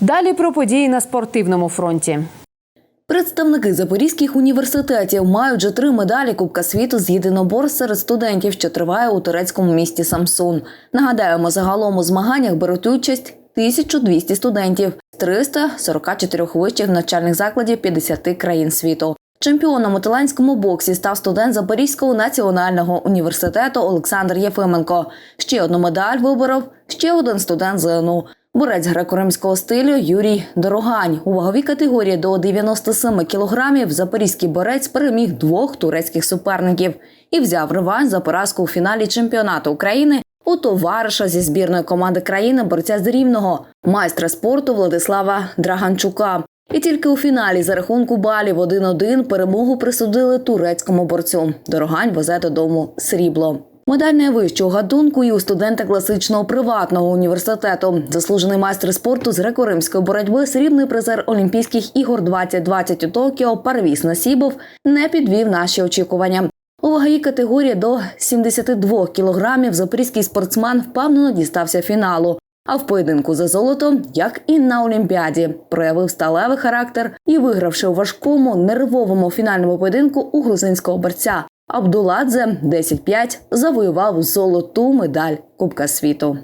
Далі про події на спортивному фронті. Представники запорізьких університетів мають вже три медалі Кубка світу з єдинобор серед студентів, що триває у турецькому місті Самсун. Нагадаємо, загалом у змаганнях беруть участь 1200 студентів з 344 вищих навчальних закладів 50 країн світу. Чемпіоном у талантському боксі став студент Запорізького національного університету Олександр Єфименко. Ще одну медаль виборов ще один студент ЗНУ. Борець греко-римського стилю Юрій Дорогань. У ваговій категорії до 97 кілограмів запорізький борець переміг двох турецьких суперників і взяв реванш за поразку у фіналі чемпіонату України у товариша зі збірної команди країни борця з Рівного, майстра спорту Владислава Драганчука. І тільки у фіналі за рахунку балів 1-1 перемогу присудили турецькому борцю. Дорогань везе додому срібло. Медаль найвищого гатунку і у студента класичного приватного університету. Заслужений майстер спорту з греко-римської боротьби, срібний призер Олімпійських ігор 2020 у Токіо Парвіс Насібов не підвів наші очікування. У ваговій категорії до 72 кілограмів запорізький спортсмен впевнено дістався фіналу. А в поєдинку за золото, як і на Олімпіаді, проявив сталевий характер і, вигравши у важкому нервовому фінальному поєдинку у грузинського борця. Абдуладзе 10-5 завоював золоту медаль Кубка світу.